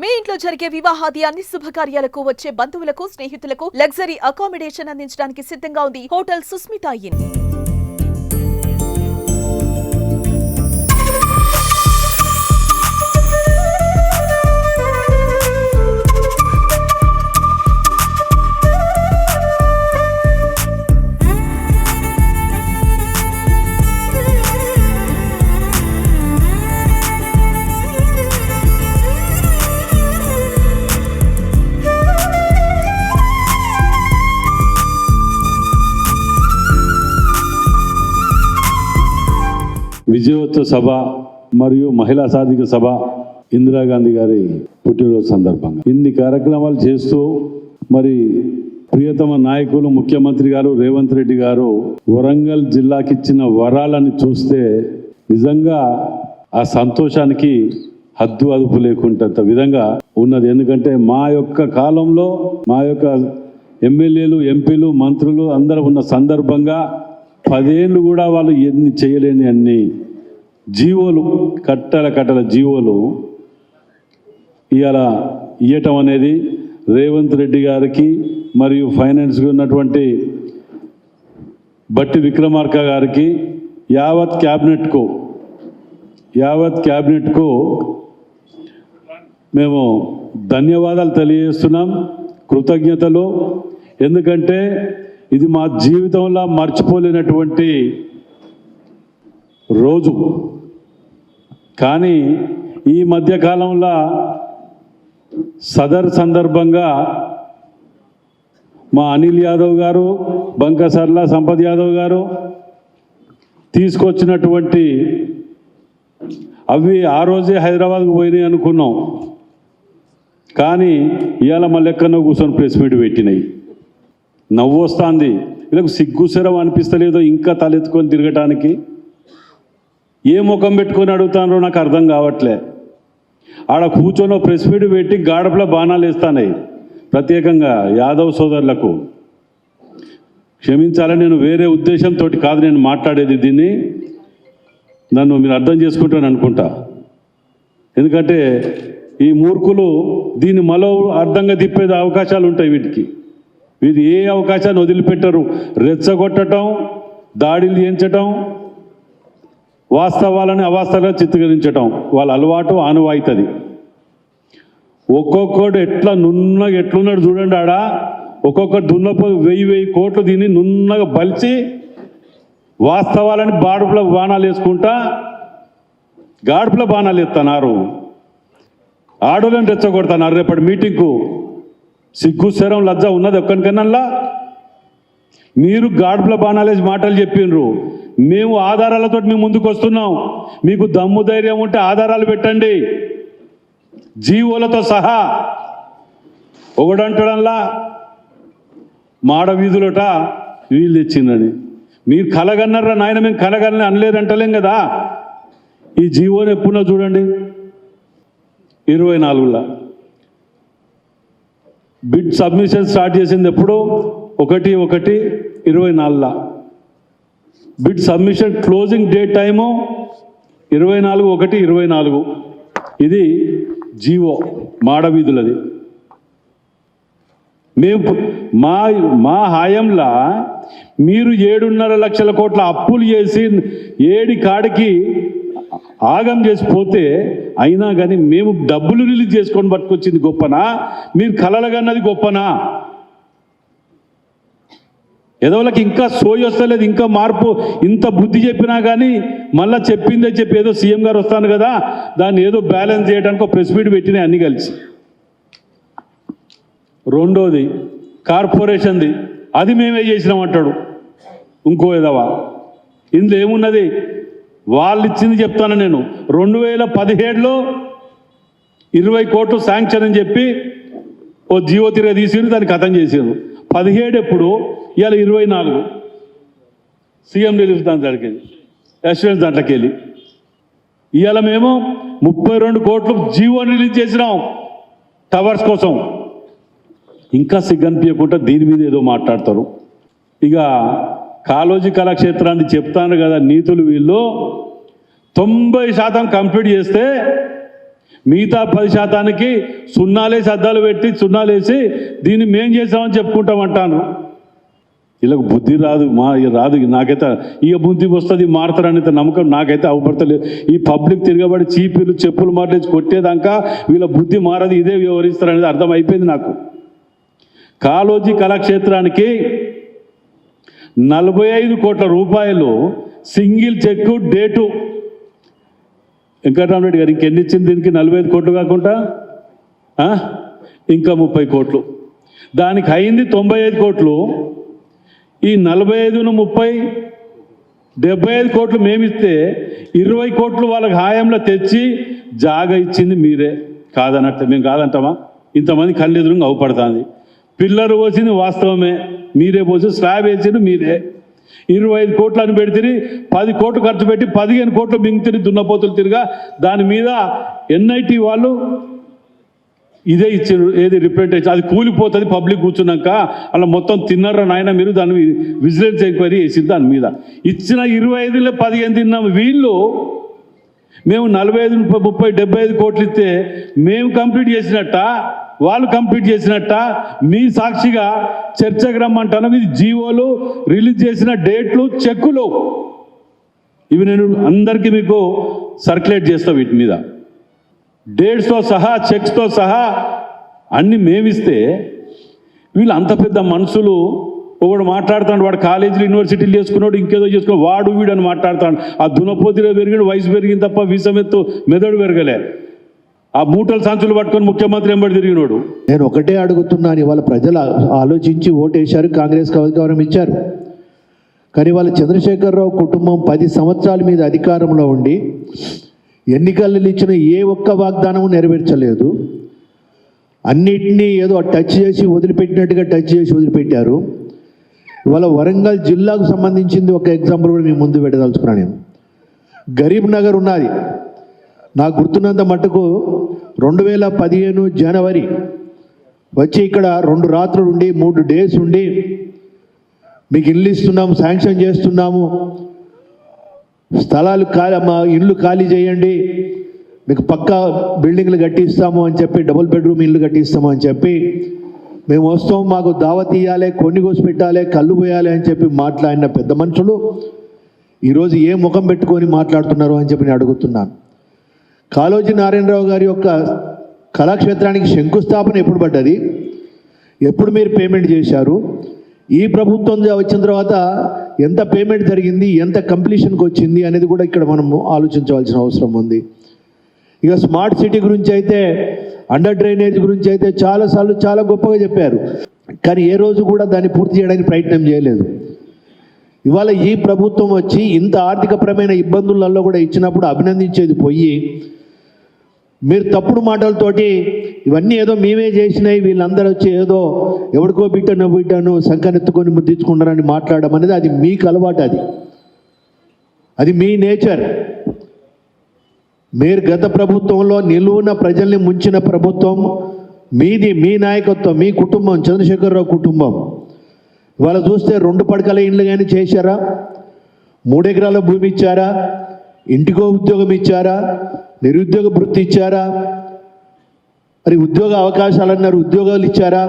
మీ ఇంట్లో జరిగే వివాహాది అన్ని శుభకార్యాలకు వచ్చే బంధువులకు స్నేహితులకు లగ్జరీ అకామిడేషన్ అందించడానికి సిద్ధంగా ఉంది హోటల్ సుస్మిత ఇన్ విజయోత్సవ సభ మరియు మహిళా సాధిక సభ ఇందిరాగాంధీ గారి పుట్టినరోజు సందర్భంగా. ఇన్ని కార్యక్రమాలు చేస్తూ మరి ప్రియతమ నాయకులు ముఖ్యమంత్రి గారు రేవంత్ రెడ్డి గారు వరంగల్ జిల్లాకి ఇచ్చిన వరాలని చూస్తే నిజంగా ఆ సంతోషానికి హద్దు అదుపు లేకుంటంత విధంగా ఉన్నది. ఎందుకంటే మా యొక్క కాలంలో మా యొక్క ఎమ్మెల్యేలు ఎంపీలు మంత్రులు అందరూ ఉన్న సందర్భంగా పదేళ్ళు కూడా వాళ్ళు ఎన్ని చేయలేని అన్ని జీవోలు కట్టల కట్టల జీవోలు ఇవాళ ఇవ్వటం అనేది రేవంత్ రెడ్డి గారికి మరియు ఫైనాన్స్గా ఉన్నటువంటి బట్టి విక్రమార్క గారికి యావత్ క్యాబినెట్కు యావత్ క్యాబినెట్కు మేము ధన్యవాదాలు తెలియజేస్తున్నాం కృతజ్ఞతలు. ఎందుకంటే ఇది మా జీవితంలో మర్చిపోలేనటువంటి రోజు. కానీ ఈ మధ్యకాలంలో సదర్ సందర్భంగా మా అనిల్ యాదవ్ గారు బంక సర్లా సంపత్ యాదవ్ గారు తీసుకొచ్చినటువంటి అవి ఆ రోజే హైదరాబాద్కు పోయినాయి అనుకున్నాం. కానీ ఇవాళ మళ్ళీ ఎక్కడో కూర్చొని ప్రెస్ మీట్ పెట్టినాయి. నవ్వు వస్తుంది వీళ్ళకు సిగ్గుసరం అనిపిస్తలేదో ఇంకా తలెత్తుకొని తిరగటానికి. ఏ ముఖం పెట్టుకొని అడుగుతానో నాకు అర్థం కావట్లే. ఆడ కూర్చొని ఓ ప్రెస్ మీట్ పెట్టి గాడపల బాణాలు వేస్తానాయి. ప్రత్యేకంగా యాదవ్ సోదరులకు. క్షమించాలని నేను వేరే ఉద్దేశంతో కాదు నేను మాట్లాడేది దీన్ని. నన్ను మీరు అర్థం చేసుకుంటాను అనుకుంటా. ఎందుకంటే ఈ మూర్ఖులు దీన్ని మలో అర్థంగా తిప్పేది అవకాశాలు ఉంటాయి వీటికి. వీరు ఏ అవకాశాన్ని వదిలిపెట్టరు. రెచ్చగొట్టడం దాడులు చేయించటం వాస్తవాలని అవాస్తవాలను చిత్రీకరించటం వాళ్ళ అలవాటు ఆనువాయితది. ఒక్కొక్కడు ఎట్లా నున్నగా ఎట్లున్నాడు చూడండి ఆడ. ఒక్కొక్కటి దున్నపు వెయ్యి వెయ్యి కోట్లు దీన్ని నున్నగా బలిచి వాస్తవాలని బాడుపుల బాణాలు వేసుకుంటా గాడుపుల బాణాలు ఎత్తన్నారు ఆడోళ్ళని రెచ్చగొడతాను రేపటి మీటింగ్కు. సిగ్గు శరం లజ్జ ఉన్నది ఒక్కనికన్నా మీరు గాడుపుల బాణాలేసి మాటలు చెప్పిండ్రు మేము ఆధారాలతో మేము ముందుకు వస్తున్నాం. మీకు దమ్ము ధైర్యం ఉంటే ఆధారాలు పెట్టండి. జీవోలతో సహా ఒకడంటడంలా మాడ వీధులట వీళ్ళు తెచ్చిందని. మీరు కలగన్నారా నాయన మేము కలగలని అనలేదంటలేం కదా. ఈ జీవోని ఎప్పుడో చూడండి. ఇరవై నాలుగులా. బిడ్ సబ్మిషన్ స్టార్ట్ చేసింది ఎప్పుడు? ఒకటి ఒకటి ఇరవై నాలుగులా. Bid submission closing date time ఇరవై నాలుగు ఒకటి ఇరవై నాలుగు. ఇది జీవో మాడవీధులది. మేము మా మా హాయంలా మీరు ఏడున్నర లక్షల కోట్ల అప్పులు చేసి ఏడి కాడికి ఆగం చేసిపోతే అయినా కానీ మేము డబ్బులు రిలీజ్ చేసుకొని పట్టుకొచ్చింది గొప్పనా? మీరు కలలగన్నది గొప్పనా? ఏదోళ్ళకి ఇంకా సోయి వస్తలేదు ఇంకా మార్పు ఇంత బుద్ధి చెప్పినా కానీ మళ్ళీ చెప్పిందే చెప్పి ఏదో సీఎం గారు వస్తాను కదా దాన్ని ఏదో బ్యాలెన్స్ చేయడానికి ఒక ప్రెస్ మీట్ పెట్టినాయి అన్ని కలిసి. రెండోది కార్పొరేషన్ది. అది మేమే చేసినామంటాడు ఇంకో ఎదవా ఇందులో ఏమున్నది? వాళ్ళు ఇచ్చింది చెప్తాను నేను. రెండు వేల పదిహేడులో ఇరవై కోట్లు శాంక్షన్ అని చెప్పి ఓ జీవో తిరగ తీసి దాన్ని కథం చేసారు పదిహేడు ఎప్పుడు ఇవాళ ఇరవై నాలుగు సీఎం రిలీఫ్ దాని దానికి అష్యూరెన్స్ దాంట్లోకి వెళ్ళి ఇవాళ మేము ముప్పై రెండు కోట్లు జీవో రిలీజ్ చేసినాం టవర్స్ కోసం. ఇంకా సిగ్గనిపించకుండా దీని మీద ఏదో మాట్లాడతారు. ఇక కాలోజీ కళాక్షేత్రాన్ని చెప్తాను కదా నీతులు వీళ్ళు. తొంభై శాతం కంప్లీట్ చేస్తే మిగతా పది శాతానికి సున్నాలేసి అద్దాలు పెట్టి సున్నాలేసి దీన్ని మేం చేసామని చెప్పుకుంటామంటాను. వీళ్ళకు బుద్ధి రాదు మా రాదు నాకైతే ఇక బుద్ధి వస్తుంది మారుతారనేది నమ్మకం నాకైతే అవపడతలేదు. ఈ పబ్లిక్ తిరగబడి చీపీలు చెప్పులు మార్లేసి కొట్టేదాకా వీళ్ళ బుద్ధి మారదు ఇదే వ్యవహరిస్తారనేది అర్థమైపోయింది నాకు. కాలోజీ కళాక్షేత్రానికి నలభై ఐదు కోట్ల రూపాయలు సింగిల్ చెక్కు డేటు వెంకటరామరెడ్డి గారు ఇంకెన్ని ఇచ్చింది దీనికి? నలభై ఐదు కోట్లు కాకుండా? ఇంకా ముప్పై కోట్లు. దానికి అయింది తొంభై ఐదు కోట్లు. ఈ నలభై ఐదును ముప్పై డెబ్బై ఐదు కోట్లు మేమిస్తే ఇరవై కోట్లు వాళ్ళకి హాయంలో తెచ్చి జాగా ఇచ్చింది మీరే. కాదన్నట్టు మేము కాదంటామా? ఇంతమంది కళ్ళెదురుగా అవపడుతుంది. పిల్లలు పోసింది వాస్తవమే. మీరే పోసి స్లాబ్ వేసింది మీరే. ఇరవై ఐదు కోట్లు అని పెడితే పది కోట్లు ఖర్చు పెట్టి పదిహేను కోట్లు మింగితే దున్నపోతులు తిరిగా దాని మీద ఎన్ఐటి వాళ్ళు ఇదే ఇచ్చారు ఏది రిప్రజెంటేషన్ అది కూలిపోతుంది పబ్లిక్ కూర్చున్నాక అలా మొత్తం తిన్నారా నాయన మీరు? దాని విజిలెన్స్ ఎంక్వైరీ చేసింది దాని మీద. ఇచ్చిన ఇరవై ఐదులో పదిహేను తిన్నాం. వీళ్ళు మేము నలభై ఐదు ముప్పై ముప్పై డెబ్బై ఐదు కోట్లు ఇస్తే మేము కంప్లీట్ చేసినట్ట? వాళ్ళు కంప్లీట్ చేసినట్ట? మీ సాక్షిగా చర్చకు రమ్మంటాను. ఇది జీవోలు రిలీజ్ చేసిన డేట్లు చెక్కులు. ఇవి నేను అందరికీ మీకు సర్క్యులేట్ చేస్తా వీటి మీద. డేట్స్తో సహా చెక్స్తో సహా అన్ని మేమిస్తే వీళ్ళు అంత పెద్ద మనుషులు ఒకడు మాట్లాడుతాడు వాడు కాలేజీలు యూనివర్సిటీలు చేసుకున్నాడు ఇంకేదో చేసుకున్నాడు వాడు వీడని మాట్లాడుతాడు ఆ దునపోతిలో పెరిగిన వయసు పెరిగింది తప్ప వీసమెత్తు మెదడు పెరగలే. ఆ మూటల సంచులు పట్టుకొని ముఖ్యమంత్రి ఎంబడి తిరిగినోడు. నేను ఒకటే అడుగుతున్నాను ఇవాళ ప్రజలు ఆలోచించి ఓటేశారు కాంగ్రెస్ అధికారం ఇచ్చారు. కానీ వాళ్ళ చంద్రశేఖరరావు కుటుంబం పది సంవత్సరాల మీద అధికారంలో ఉండి ఎన్నికల్లో ఇచ్చిన ఏ ఒక్క వాగ్దానము నెరవేర్చలేదు. అన్నిటినీ ఏదో టచ్ చేసి వదిలిపెట్టినట్టుగా టచ్ చేసి వదిలిపెట్టారు. ఇవాళ వరంగల్ జిల్లాకు సంబంధించింది ఒక ఎగ్జాంపుల్ కూడా మేము ముందు పెట్టదలుచుకున్నాను నేను. గరీబ్ నగర్ ఉన్నది. నాకు గుర్తున్నంత మటుకు రెండు వేల పదిహేను జనవరి వచ్చి ఇక్కడ రెండు రాత్రులు ఉండి మూడు డేస్ ఉండి మీకు ఇల్లు ఇస్తున్నాము శాంక్షన్ చేస్తున్నాము. స్థలాలు ఖాళీ మా ఇల్లు ఖాళీ చేయండి. మీకు పక్కా బిల్డింగ్లు కట్టిస్తాము అని చెప్పి డబుల్ బెడ్రూమ్ ఇల్లు కట్టిస్తాము అని చెప్పి మేము వస్తాం. మాకు దావత్ ఇవ్వాలి కొన్ని కోసి పెట్టాలి కళ్ళు పోయాలి అని చెప్పి మాట్లాడిన పెద్ద మనుషులు ఈరోజు ఏ ముఖం పెట్టుకొని మాట్లాడుతున్నారు అని చెప్పి నేను అడుగుతున్నాను. కాళోజీ నారాయణరావు గారి యొక్క కళాక్షేత్రానికి శంకుస్థాపన ఎప్పుడు పడ్డది? ఎప్పుడు మీరు పేమెంట్ చేశారు? ఈ ప్రభుత్వం వచ్చిన తర్వాత ఎంత పేమెంట్ జరిగింది? ఎంత కంప్లీషన్కి వచ్చింది? అనేది కూడా ఇక్కడ మనం ఆలోచించవలసిన అవసరం ఉంది. ఇక స్మార్ట్ సిటీ గురించి అయితే అండర్ డ్రైనేజ్ గురించి అయితే చాలాసార్లు చాలా గొప్పగా చెప్పారు. కానీ ఏ రోజు కూడా దాన్ని పూర్తి చేయడానికి ప్రయత్నం చేయలేదు. ఇవాళ ఈ ప్రభుత్వం వచ్చి ఇంత ఆర్థికపరమైన ఇబ్బందులలో కూడా ఇచ్చినప్పుడు అభినందించేది పోయి మీరు తప్పుడు మాటలతోటి ఇవన్నీ ఏదో మేమే చేసినాయి వీళ్ళందరూ వచ్చి ఏదో ఎవడికో బిడ్డను బిడ్డను సంకనెత్తుకొని ముద్దించుకుంటారని మాట్లాడడం అనేది అది మీకు అలవాటు అది. అది మీ నేచర్. మీరు గత ప్రభుత్వంలో నిలువున ప్రజల్ని ముంచిన ప్రభుత్వం మీది మీ నాయకత్వం మీ కుటుంబం చంద్రశేఖరరావు కుటుంబం. ఇవాళ చూస్తే రెండు పడకల ఇండ్లు కానీ చేశారా? మూడెకరాల భూమి ఇచ్చారా? ఇంటికో ఉద్యోగం ఇచ్చారా? నిరుద్యోగ వృత్తి ఇచ్చారా? మరి ఉద్యోగ అవకాశాలు అన్నారు ఉద్యోగాలు ఇచ్చారా?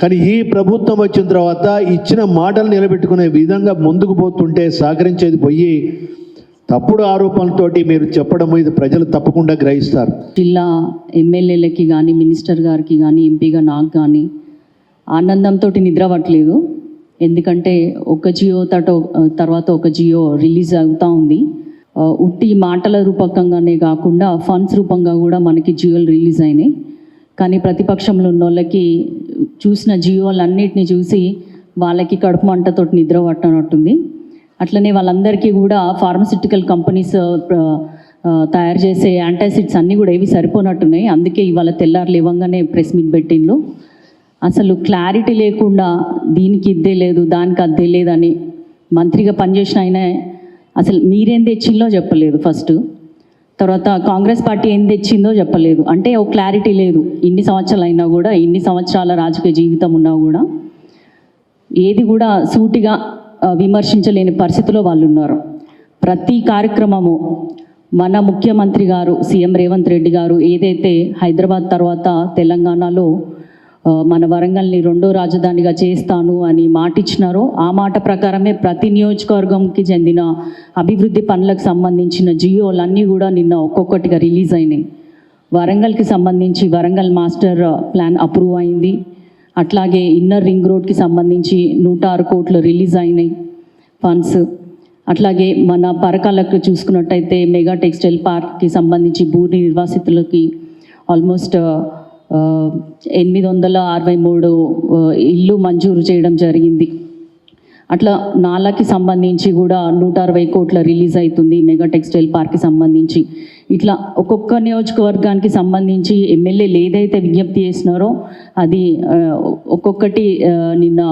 కానీ ఈ ప్రభుత్వం వచ్చిన తర్వాత ఇచ్చిన మాటలు నిలబెట్టుకునే విధంగా ముందుకు పోతుంటే సహకరించేది పోయి తప్పుడు ఆరోపణలతోటి మీరు చెప్పడం ఇది ప్రజలు తప్పకుండా గ్రహిస్తారు. జిల్లా ఎమ్మెల్యేలకి కానీ మినిస్టర్ గారికి కానీ ఎంపీగా నాకు కానీ ఆనందంతో నిద్రవట్లేదు ఎందుకంటే ఒక జియో తట తర్వాత ఒక జియో రిలీజ్ అవుతూ ఉంది. ఉట్టి మాటల రూపకంగానే కాకుండా ఫండ్స్ రూపంగా కూడా మనకి జియోలు రిలీజ్ అయినాయి. కానీ ప్రతిపక్షంలో ఉన్న వాళ్ళకి చూసిన జియోలన్నిటిని చూసి వాళ్ళకి కడుపు మంటతో నిద్ర పట్టనట్టుంది. అట్లనే వాళ్ళందరికీ కూడా ఫార్మసిటికల్ కంపెనీస్ తయారు చేసే యాంటాసిడ్స్ అన్నీ కూడా ఏవి సరిపోనట్టున్నాయి. అందుకే ఇవాళ తెల్లారు లేవంగానే ప్రెస్ మీట్ పెట్టిండ్రు. అసలు క్లారిటీ లేకుండా దీనికి ఇద్దే లేదు దానికి అద్దే లేదని మంత్రిగా పనిచేసిన ఆయన అసలు మీరేం తెచ్చిందో చెప్పలేదు ఫస్ట్. తర్వాత కాంగ్రెస్ పార్టీ ఏం తెచ్చిందో చెప్పలేదు. అంటే ఒక క్లారిటీ లేదు. ఇన్ని సంవత్సరాలు అయినా కూడా ఇన్ని సంవత్సరాల రాజకీయ జీవితం ఉన్నా కూడా ఏది కూడా సూటిగా విమర్శించలేని పరిస్థితిలో వాళ్ళు ఉన్నారు ప్రతి కార్యక్రమము మన ముఖ్యమంత్రి గారు సీఎం రేవంత్ రెడ్డి గారు ఏదైతే హైదరాబాద్ తర్వాత తెలంగాణలో మన వరంగల్ని రెండో రాజధానిగా చేస్తాను అని మాట ఇచ్చినారో ఆ మాట ప్రకారమే ప్రతి నియోజకవర్గంకి చెందిన అభివృద్ధి పనులకు సంబంధించిన జియోలన్నీ కూడా నిన్న ఒక్కొక్కటిగా రిలీజ్ అయినాయి. వరంగల్కి సంబంధించి వరంగల్ మాస్టర్ ప్లాన్ అప్రూవ్ అయింది. అట్లాగే ఇన్నర్ రింగ్ రోడ్కి సంబంధించి నూట ఆరు కోట్లు రిలీజ్ అయినాయి ఫండ్స్. అట్లాగే మన పరకాలకు చూసుకున్నట్టయితే మెగా టెక్స్టైల్ పార్క్కి సంబంధించి భూ నిర్వాసితులకి ఆల్మోస్ట్ ఎనిమిది వందల అరవై మూడు ఇల్లు మంజూరు చేయడం జరిగింది. అట్లా నాలాకి సంబంధించి కూడా నూట అరవై కోట్ల రిలీజ్ అవుతుంది మెగా టెక్స్టైల్ పార్క్కి సంబంధించి. ఇట్లా ఒక్కొక్క నియోజకవర్గానికి సంబంధించి ఎమ్మెల్యేలు ఏదైతే విజ్ఞప్తి చేసినారో అది ఒక్కొక్కటి నిన్న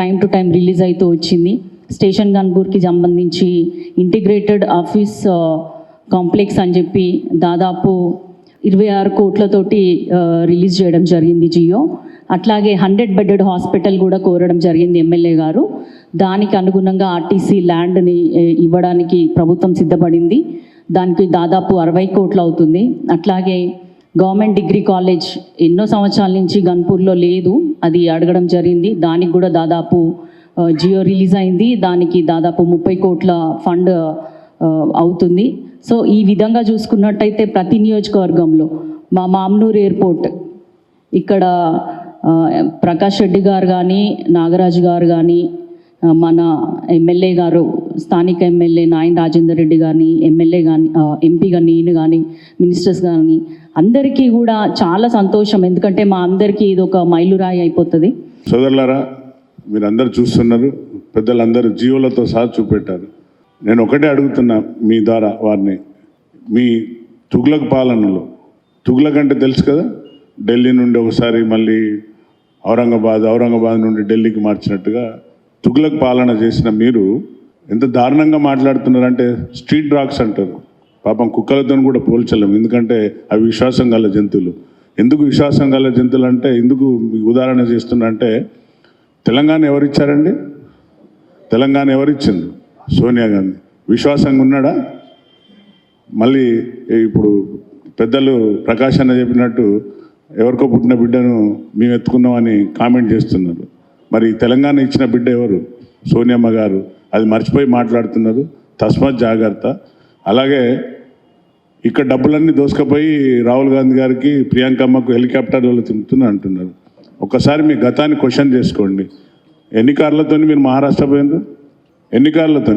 టైం టు టైం రిలీజ్ అవుతూ వచ్చింది. స్టేషన్ గన్పూర్కి సంబంధించి ఇంటిగ్రేటెడ్ ఆఫీస్ కాంప్లెక్స్ అని చెప్పి దాదాపు ఇరవై ఆరు కోట్లతోటి రిలీజ్ చేయడం జరిగింది జియో. అట్లాగే హండ్రెడ్ బెడెడ్ హాస్పిటల్ కూడా కోరడం జరిగింది ఎమ్మెల్యే గారు. దానికి అనుగుణంగా ఆర్టీసీ ల్యాండ్ని ఇవ్వడానికి ప్రభుత్వం సిద్ధపడింది. దానికి దాదాపు అరవై కోట్లు అవుతుంది. అట్లాగే గవర్నమెంట్ డిగ్రీ కాలేజ్ ఎన్నో సంవత్సరాల నుంచి గన్పూర్లో లేదు. అది అడగడం జరిగింది. దానికి కూడా దాదాపు జియో రిలీజ్ అయింది. దానికి దాదాపు ముప్పై కోట్ల ఫండ్ అవుతుంది. సో ఈ విధంగా చూసుకున్నట్టయితే ప్రతి నియోజకవర్గంలో మా మామ్నూర్ ఎయిర్పోర్ట్ ఇక్కడ ప్రకాష్ రెడ్డి గారు కానీ నాగరాజు గారు కానీ మన ఎమ్మెల్యే గారు స్థానిక ఎమ్మెల్యే నాయన్ రాజేందర్ రెడ్డి కానీ ఎమ్మెల్యే కానీ ఎంపీగా నేను కానీ మినిస్టర్స్ కానీ అందరికీ కూడా చాలా సంతోషం. ఎందుకంటే మా అందరికీ ఇది ఒక మైలురాయి అయిపోతుంది. సోదరులారా మీరందరూ చూస్తున్నారు. పెద్దలందరూ జీవులతో సహా చూపెట్టారు. నేను ఒకటే అడుగుతున్నా మీ ద్వారా వారిని. మీ తుగ్లక్ పాలనలో. తుగ్లక్ అంటే తెలుసు కదా? ఢిల్లీ నుండి ఒకసారి మళ్ళీ ఔరంగాబాద్ ఔరంగాబాద్ నుండి ఢిల్లీకి మార్చినట్టుగా తుగ్లక్ పాలన చేసిన మీరు ఎంత దారుణంగా మాట్లాడుతున్నారంటే స్ట్రీట్ డ్రాగ్స్ అంటారు. పాపం కుక్కలతో కూడా పోల్చలేము. ఎందుకంటే అవి విశ్వాసం గల జంతువులు. ఎందుకు విశ్వాసం గల జంతువులు అంటే ఎందుకు మీకు ఉదాహరణ చేస్తున్నా అంటే తెలంగాణ ఎవరిచ్చారండి? తెలంగాణ ఎవరిచ్చింది? సోనియా గాంధీ. విశ్వాసంగా ఉన్నాడా? మళ్ళీ ఇప్పుడు పెద్దలు ప్రకాష్ అన్న చెప్పినట్టు ఎవరికో పుట్టిన బిడ్డను మేము ఎత్తుకున్నామని కామెంట్ చేస్తున్నారు. మరి తెలంగాణ ఇచ్చిన బిడ్డ ఎవరు? సోనియమ్మ గారు. అది మర్చిపోయి మాట్లాడుతున్నారు. తస్మాత్ జాగ్రత్త. అలాగే ఇక్కడ డబ్బులన్నీ దోసుకపోయి రాహుల్ గాంధీ గారికి ప్రియాంకమ్మకు హెలికాప్టర్ వాళ్ళు తింటున్నా అంటున్నారు. ఒకసారి మీ గతాన్ని క్వశ్చన్ చేసుకోండి. ఎన్ని కార్లతో మీరు మహారాష్ట్ర పోయినారు ఎన్ని కార్లతో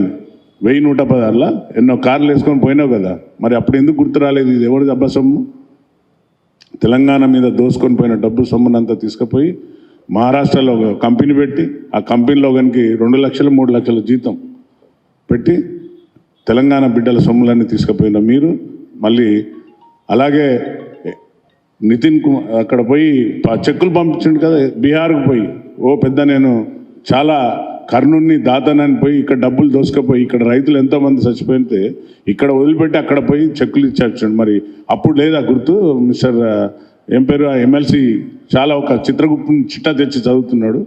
వెయ్యి నూట పదార్లా ఎన్నో కార్లు వేసుకొని పోయినావు కదా. మరి అప్పుడు ఎందుకు గుర్తు రాలేదు? ఇది ఎవరి దెబ్బ సొమ్ము? తెలంగాణ మీద దోసుకొని పోయిన డబ్బు సొమ్మునంతా తీసుకుపోయి మహారాష్ట్రలో ఒక కంపెనీ పెట్టి ఆ కంపెనీలో కనుక రెండు లక్షలు మూడు లక్షల జీతం పెట్టి తెలంగాణ బిడ్డల సొమ్ములన్నీ తీసుకుపోయిన మీరు. మళ్ళీ అలాగే నితిన్ కుమార్ అక్కడ పోయి చెక్కులు పంపించిండు కదా బీహార్కు పోయి. ఓ పెద్ద నేను చాలా కర్ణుని దాతనని పోయి ఇక్కడ డబ్బులు దోసుకపోయి ఇక్కడ రైతులు ఎంతోమంది చచ్చిపోయితే ఇక్కడ వదిలిపెట్టి అక్కడ పోయి చెక్కులు ఇచ్చాడు మరి అప్పుడు లేదా గుర్తు? మిస్టర్ ఏం పేరు? ఎమ్మెల్సీ చాలా ఒక చిత్రగుప్తుని చిట్టా తెచ్చి చదువుతున్నాడు.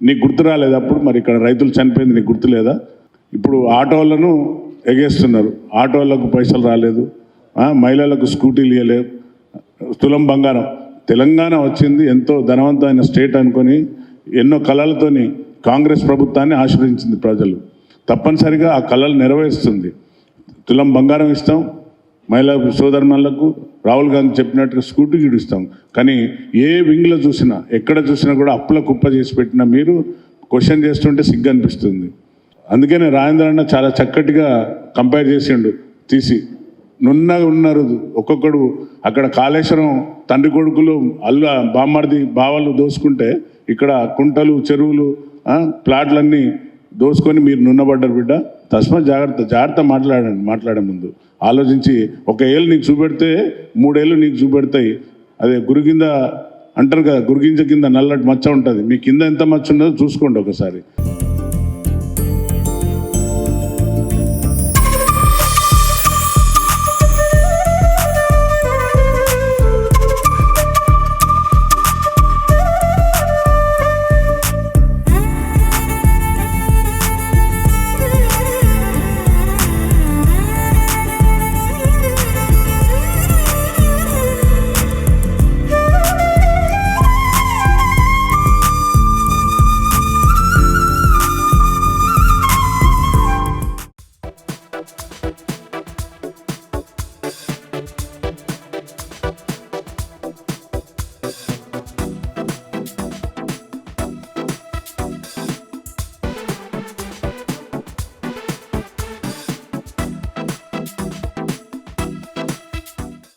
నీకు గుర్తు రాలేదు అప్పుడు? మరి ఇక్కడ రైతులు చనిపోయింది నీకు గుర్తు లేదా? ఇప్పుడు ఆటోలను ఎగేస్తున్నారు. ఆటోలకు పైసలు రాలేదు. మహిళలకు స్కూటీలు ఇవ్వలేదు తులం బంగారం. తెలంగాణ వచ్చింది ఎంతో ధనవంతమైన స్టేట్ అనుకొని ఎన్నో కళలతోని కాంగ్రెస్ ప్రభుత్వాన్ని ఆశ్రయించింది ప్రజలు. తప్పనిసరిగా ఆ కళలు నెరవేరుస్తుంది. తులం బంగారం ఇస్తాం మహిళా సోదరులకు రాహుల్ గాంధీ చెప్పినట్టుగా స్కూటీ గిడు ఇస్తాం కానీ ఏ వింగ్లో చూసినా ఎక్కడ చూసినా కూడా అప్పుల కుప్ప చేసి పెట్టిన మీరు క్వశ్చన్ చేస్తుంటే సిగ్గు అనిపిస్తుంది. అందుకనే రాజేంద్ర అన్న చాలా చక్కటిగా కంపేర్ చేసిండు తీసి. నున్నగా ఉన్నారు ఒక్కొక్కడు అక్కడ కాళేశ్వరం తండ్రి కొడుకులు అల్ల బామ్మర్ది బావలు దోసుకుంటే ఇక్కడ కుంటలు చెరువులు ప్లాట్లన్నీ దోసుకొని మీరు నున్నబడ్డారు బిడ్డ. తస్మా జాగ్రత్త జాగ్రత్త మాట్లాడండి మాట్లాడే ముందు. ఆలోచించి ఒక ఏళ్ళు నీకు చూపెడితే మూడేళ్ళు నీకు చూపెడతాయి. అదే గురు కింద అంటారు కదా గురిగింజ కింద నల్లటి మచ్చ ఉంటుంది. మీ కింద ఎంత మచ్చ ఉన్నదో చూసుకోండి ఒకసారి.